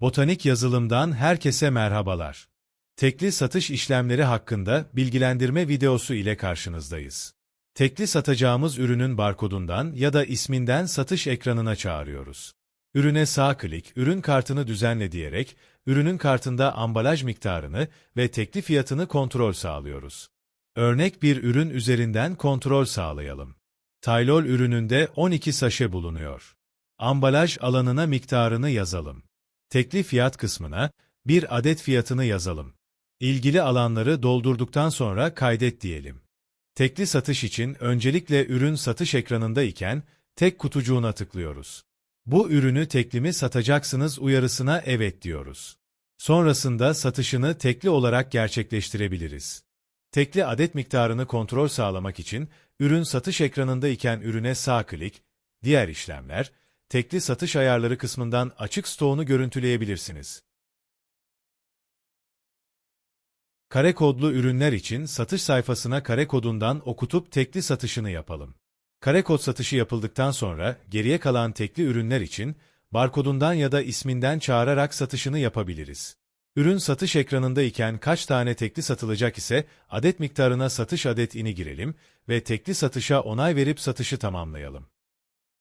Botanik yazılımdan herkese merhabalar. Tekli satış işlemleri hakkında bilgilendirme videosu ile karşınızdayız. Tekli satacağımız ürünün barkodundan ya da isminden satış ekranına çağırıyoruz. Ürüne sağ klik, ürün kartını düzenle diyerek, ürünün kartında ambalaj miktarını ve tekli fiyatını kontrol sağlıyoruz. Örnek bir ürün üzerinden kontrol sağlayalım. Taylol ürününde 12 saşe bulunuyor. Ambalaj alanına miktarını yazalım. Tekli fiyat kısmına bir adet fiyatını yazalım. İlgili alanları doldurduktan sonra kaydet diyelim. Tekli satış için öncelikle ürün satış ekranında iken tek kutucuğuna tıklıyoruz. Bu ürünü teklimi satacaksınız uyarısına evet diyoruz. Sonrasında satışını tekli olarak gerçekleştirebiliriz. Tekli adet miktarını kontrol sağlamak için ürün satış ekranında iken ürüne sağ klik, diğer işlemler, tekli satış ayarları kısmından açık stoğunu görüntüleyebilirsiniz. Kare kodlu ürünler için satış sayfasına kare kodundan okutup tekli satışını yapalım. Kare kod satışı yapıldıktan sonra geriye kalan tekli ürünler için barkodundan ya da isminden çağırarak satışını yapabiliriz. Ürün satış ekranında iken kaç tane tekli satılacak ise adet miktarına satış adetini girelim ve tekli satışa onay verip satışı tamamlayalım.